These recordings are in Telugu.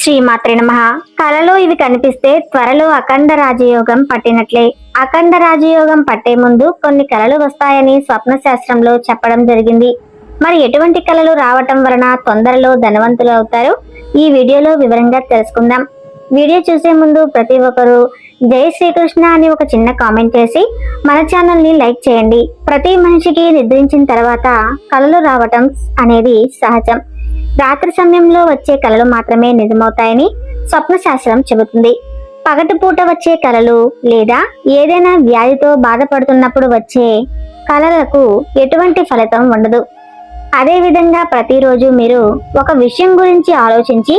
శ్రీమాత్రి నమ. కలలో ఇవి కనిపిస్తే త్వరలో అఖండ రాజయోగం పట్టినట్లే. అఖండ రాజయోగం పట్టే ముందు కొన్ని కలలు వస్తాయని స్వప్న శాస్త్రంలో చెప్పడం జరిగింది. మరి ఎటువంటి కలలు రావటం వలన తొందరలో ధనవంతులు అవుతారు? ఈ వీడియోలో వివరంగా తెలుసుకుందాం. వీడియో చూసే ముందు ప్రతి ఒక్కరూ జై శ్రీకృష్ణ అని ఒక చిన్న కామెంట్ చేసి మన ఛానల్ని లైక్ చేయండి. ప్రతి మనిషికి నిద్రించిన తర్వాత కలలు రావటం అనేది సహజం. రాత్రి సమయంలో వచ్చే కలలు మాత్రమే నిజమవుతాయని స్వప్న శాస్త్రం చెబుతుంది పగటిపూట వచ్చే కలలు లేదా ఏదైనా వ్యాధితో బాధపడుతున్నప్పుడు వచ్చే కలలకు ఎటువంటి ఫలితం ఉండదు. అదేవిధంగా ప్రతిరోజు మీరు ఒక విషయం గురించి ఆలోచించి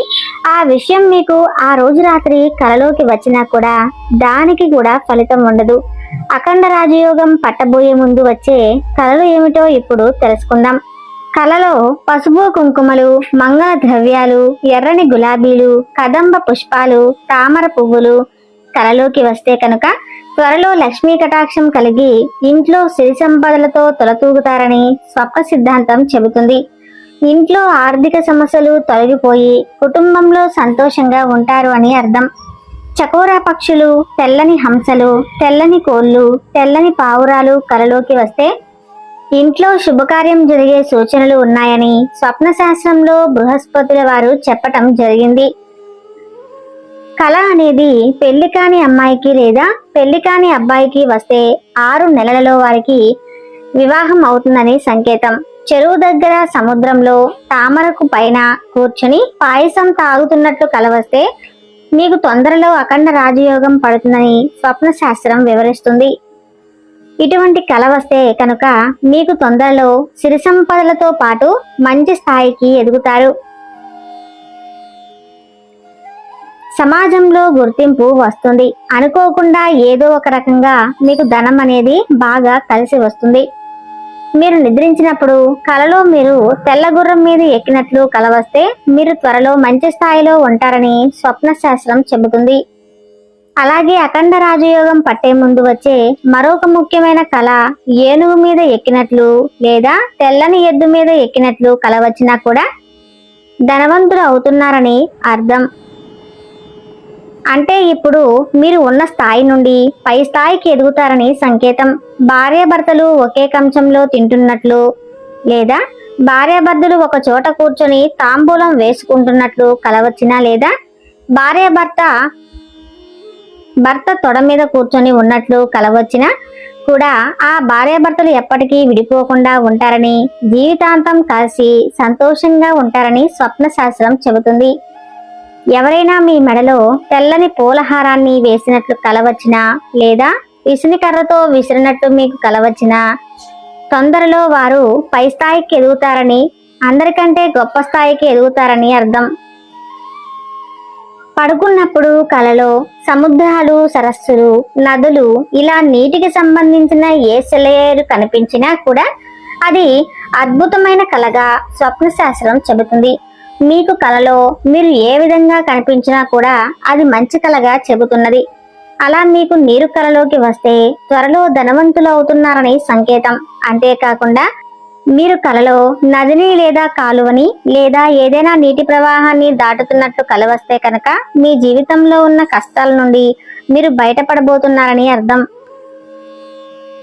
ఆ విషయం మీకు ఆ రోజు రాత్రి కలలోకి వచ్చినా కూడా దానికి కూడా ఫలితం ఉండదు. అఖండ రాజయోగం పట్టబోయే ముందు వచ్చే కలలు ఏమిటో ఇప్పుడు తెలుసుకుందాం. కలలో పసుపు కుంకుమలు మంగళ ద్రవ్యాలు ఎర్రని గులాబీలు కదంబ పుష్పాలు తామర పువ్వులు. కలలోకి వస్తే కనుక త్వరలో లక్ష్మీ కటాక్షం కలిగి ఇంట్లో సిరి సంపదలతో తొలతూగుతారని స్వప్న సిద్ధాంతం చెబుతుంది. ఇంట్లో ఆర్థిక సమస్యలు తొలగిపోయి కుటుంబంలో సంతోషంగా ఉంటారు అని అర్థం. చకోరా పక్షులు తెల్లని హంసలు తెల్లని కోళ్ళు తెల్లని పావురాలు కలలోకి వస్తే ఇంట్లో శుభకార్యం జరిగే సూచనలు ఉన్నాయని స్వప్న శాస్త్రంలో బృహస్పతుల వారు చెప్పటం జరిగింది. కళ అనేది పెళ్ళి కాని అమ్మాయికి లేదా పెళ్ళి కాని అబ్బాయికి వస్తే ఆరు నెలలలో వారికి వివాహం అవుతుందని సంకేతం. చెరువు దగ్గర సముద్రంలో తామరకు పైన కూర్చుని పాయసం తాగుతున్నట్లు కలవస్తే మీకు తొందరలో అఖండ రాజయోగం పడుతుందని స్వప్న శాస్త్రం వివరిస్తుంది. ఇటువంటి కల వస్తే కనుక మీకు తొందరలో సిరి సంపదలతో పాటు మంచి స్థాయికి ఎదుగుతారు. సమాజంలో గుర్తింపు వస్తుంది. అనుకోకుండా ఏదో ఒక రకంగా మీకు ధనం అనేది బాగా కలిసి వస్తుంది. మీరు నిద్రించినప్పుడు కలలో మీరు తెల్ల గుర్రం మీద ఎక్కినట్లు కల వస్తే మీరు త్వరలో మంచి స్థాయిలో ఉంటారని స్వప్న శాస్త్రం చెబుతుంది. అలాగే అఖండ రాజయోగం పట్టే ముందు వచ్చే మరొక ముఖ్యమైన కళ ఏనుగు మీద ఎక్కినట్లు లేదా తెల్లని ఎద్దు మీద ఎక్కినట్లు కళ వచ్చినా కూడా ధనవంతులు అవుతున్నారని అర్థం. అంటే ఇప్పుడు మీరు ఉన్న స్థాయి నుండి పై స్థాయికి ఎదుగుతారని సంకేతం. భార్యాభర్తలు ఒకే కంచంలో తింటున్నట్లు లేదా భార్యాభర్తలు ఒక చోట కూర్చొని తాంబూలం వేసుకుంటున్నట్లు కలవచ్చినా లేదా భార్యాభర్త భర్త తొడ మీద కూర్చొని ఉన్నట్లు కలవచ్చినా కూడా ఆ భార్యాభర్తలు ఎప్పటికీ విడిపోకుండా ఉంటారని జీవితాంతం కలిసి సంతోషంగా ఉంటారని స్వప్న శాస్త్రం చెబుతుంది. ఎవరైనా మీ మెడలో తెల్లని పూలహారాన్ని వేసినట్లు కలవచ్చినా లేదా విసునికర్రతో విసిరినట్టు మీకు కలవచ్చినా తొందరలో వారు పై స్థాయికి ఎదుగుతారని అందరికంటే గొప్ప స్థాయికి ఎదుగుతారని అర్థం. పడుకున్నప్పుడు కలలో సముద్రాలు సరస్సులు నదులు ఇలా నీటికి సంబంధించిన ఏ సెలయేరు కనిపించినా కూడా అది అద్భుతమైన కలగా స్వప్న శాస్త్రం చెబుతుంది. మీకు కలలో మీరు ఏ విధంగా కనిపించినా కూడా అది మంచి కలగా చెబుతున్నది. అలా మీకు నీరు కలలోకి వస్తే త్వరలో ధనవంతులు అవుతున్నారని సంకేతం. అంతేకాకుండా మీరు కలలో నదిని లేదా కాలువని లేదా ఏదైనా నీటి ప్రవాహాన్ని దాటుతున్నట్లు కలవస్తే కనుక మీ జీవితంలో ఉన్న కష్టాల నుండి మీరు బయటపడబోతున్నారని అర్థం.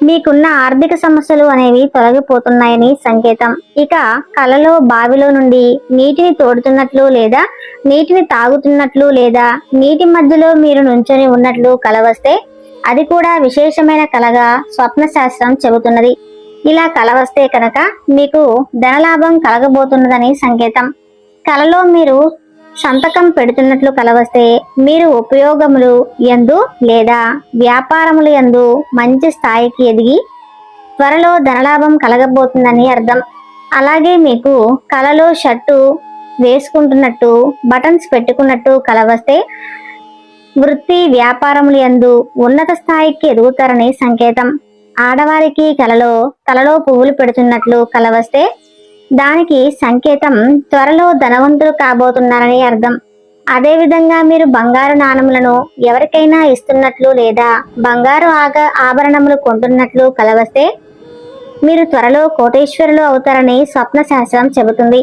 మీకున్న ఆర్థిక సమస్యలు అనేవి తొలగిపోతున్నాయని సంకేతం. ఇక కలలో బావిలో నుండి నీటిని తోడుతున్నట్లు లేదా నీటిని తాగుతున్నట్లు లేదా నీటి మధ్యలో మీరు నుంచొని ఉన్నట్లు కలవస్తే అది కూడా విశేషమైన కలగా స్వప్న శాస్త్రం చెబుతున్నది. ఇలా కల వస్తే కనుక మీకు ధనలాభం కలగబోతున్నదని సంకేతం. కలలో మీరు సంతకం పెడుతున్నట్లు కలవస్తే మీరు ఉపయోగములు ఎందు లేదా వ్యాపారములు ఎందు మంచి స్థాయికి ఎదిగి త్వరలో ధనలాభం కలగబోతుందని అర్థం. అలాగే మీకు కలలో షర్టు వేసుకుంటున్నట్టు బటన్స్ పెట్టుకున్నట్టు కలవస్తే వృత్తి వ్యాపారములు ఎందు ఉన్నత స్థాయికి ఎదుగుతారని సంకేతం. ఆడవారికి కలలో తలలో పువ్వులు పెడుతున్నట్లు కలవస్తే దానికి సంకేతం త్వరలో ధనవంతులు కాబోతున్నారని అర్థం. అదేవిధంగా మీరు బంగారు నాణములను ఎవరికైనా ఇస్తున్నట్లు లేదా బంగారు ఆగ ఆభరణములు కొంటున్నట్లు కలవస్తే మీరు త్వరలో కోటేశ్వరులు అవుతారని స్వప్న శాస్త్రం చెబుతుంది.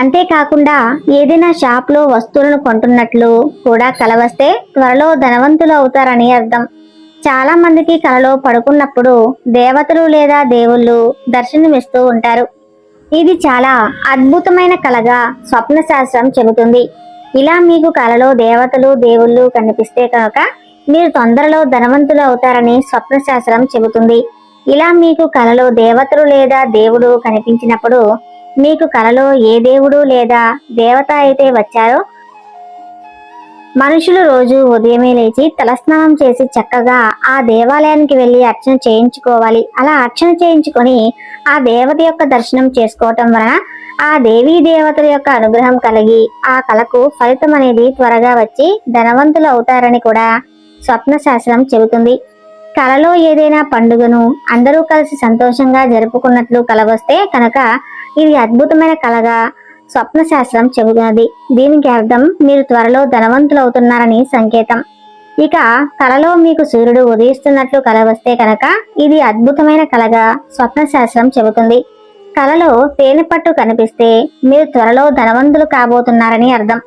అంతేకాకుండా ఏదైనా షాప్లో వస్తువులను కొంటున్నట్లు కూడా కలవస్తే త్వరలో ధనవంతులు అవుతారని అర్థం. చాలా మందికి కలలో పడుకున్నప్పుడు దేవతలు లేదా దేవుళ్ళు దర్శనమిస్తూ ఉంటారు. ఇది చాలా అద్భుతమైన కలగా స్వప్న శాస్త్రం చెబుతుంది. ఇలా మీకు కలలో దేవతలు దేవుళ్ళు కనిపిస్తే కనుక మీరు తొందరలో ధనవంతులు అవుతారని స్వప్న శాస్త్రం చెబుతుంది. ఇలా మీకు కలలో దేవతలు లేదా దేవుడు కనిపించినప్పుడు మీకు కలలో ఏ దేవుడు లేదా దేవత అయితే వచ్చారో మనుషులు రోజు ఉదయమే లేచి తలస్నానం చేసి చక్కగా ఆ దేవాలయానికి వెళ్ళి అర్చన చేయించుకోవాలి. అలా అర్చన చేయించుకొని ఆ దేవత యొక్క దర్శనం చేసుకోవటం వలన ఆ దేవీ దేవతల యొక్క అనుగ్రహం కలిగి ఆ కళకు ఫలితం అనేది త్వరగా వచ్చి ధనవంతులు అవుతారని కూడా స్వప్న శాస్త్రం చెబుతుంది. కలలో ఏదైనా పండుగను అందరూ కలిసి సంతోషంగా జరుపుకున్నట్లు కలవస్తే కనుక ఇది అద్భుతమైన కళగా స్వప్న శాస్త్రం చెబుతున్నది. దీనికి అర్థం మీరు త్వరలో ధనవంతులు అవుతున్నారని సంకేతం. ఇక కలలో మీకు సూర్యుడు ఉదయిస్తున్నట్లు కల వస్తే కనుక ఇది అద్భుతమైన కలగా స్వప్న శాస్త్రం చెబుతుంది. కలలో తేనె పట్టు కనిపిస్తే మీరు త్వరలో ధనవంతులు కాబోతున్నారని అర్థం.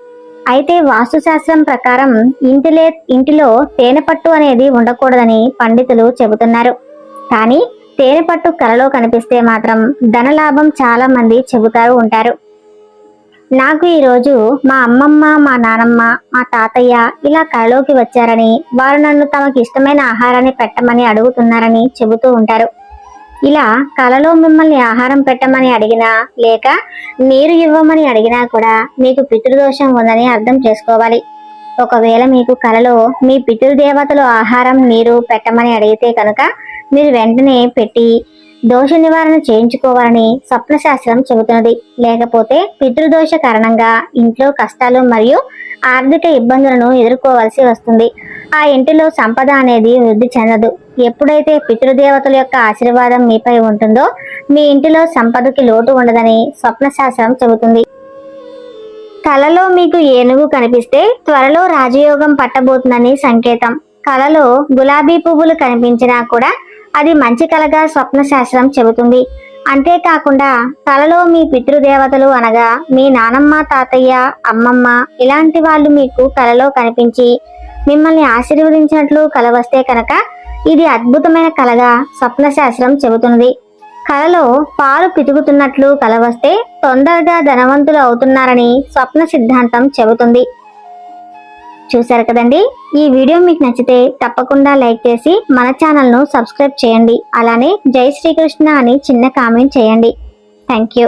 అయితే వాస్తుశాస్త్రం ప్రకారం ఇంటిలే ఇంటిలో తేనె పట్టు అనేది ఉండకూడదని పండితులు చెబుతున్నారు. కానీ తేనె పట్టు కలలో కనిపిస్తే మాత్రం ధనలాభం చాలా మంది చెబుతారు ఉంటారు. నాకు ఈరోజు మా అమ్మమ్మ మా నానమ్మ మా తాతయ్య ఇలా కళలోకి వచ్చారని వారు నన్ను తమకి ఇష్టమైన ఆహారాన్ని పెట్టమని అడుగుతున్నారని చెబుతూ ఉంటారు. ఇలా కలలో మిమ్మల్ని ఆహారం పెట్టమని అడిగినా లేక నీరు ఇవ్వమని అడిగినా కూడా మీకు పితృదోషం ఉందని అర్థం చేసుకోవాలి. ఒకవేళ మీకు కలలో మీ పితృదేవతలు ఆహారం నీరు పెట్టమని అడిగితే కనుక మీరు వెంటనే పెట్టి దోష నివారణ చేయించుకోవాలని స్వప్నశాస్త్రం చెబుతున్నది. లేకపోతే పితృదోష కారణంగా ఇంట్లో కష్టాలు మరియు ఆర్థిక ఇబ్బందులను ఎదుర్కోవాల్సి వస్తుంది. ఆ ఇంటిలో సంపద అనేది వృద్ధి చెందదు. ఎప్పుడైతే పితృదేవతల యొక్క ఆశీర్వాదం మీపై ఉంటుందో మీ ఇంటిలో సంపదకి లోటు ఉండదని స్వప్నశాస్త్రం చెబుతుంది. కలలో మీకు ఏనుగు కనిపిస్తే త్వరలో రాజయోగం పట్టబోతుందని సంకేతం. కలలో గులాబీ పువ్వులు కనిపించినా కూడా అది మంచి కలగా స్వప్న శాస్త్రం చెబుతుంది. అంతేకాకుండా కలలో మీ పితృదేవతలు అనగా మీ నానమ్మ తాతయ్య అమ్మమ్మ ఇలాంటి వాళ్ళు మీకు కలలో కనిపించి మిమ్మల్ని ఆశీర్వదించినట్లు కల వస్తే కనుక ఇది అద్భుతమైన కలగా స్వప్న శాస్త్రం చెబుతున్నది. కలలో పాలు పితుకుతున్నట్లు కల వస్తే తొందరగా ధనవంతులు అవుతున్నారని స్వప్న సిద్ధాంతం చెబుతుంది. చూశారు కదండి? ఈ వీడియో మీకు నచ్చితే తప్పకుండా లైక్ చేసి మన ఛానల్ను సబ్స్క్రైబ్ చేయండి. అలానే జై శ్రీకృష్ణ అని చిన్న కామెంట్ చేయండి. Thank you.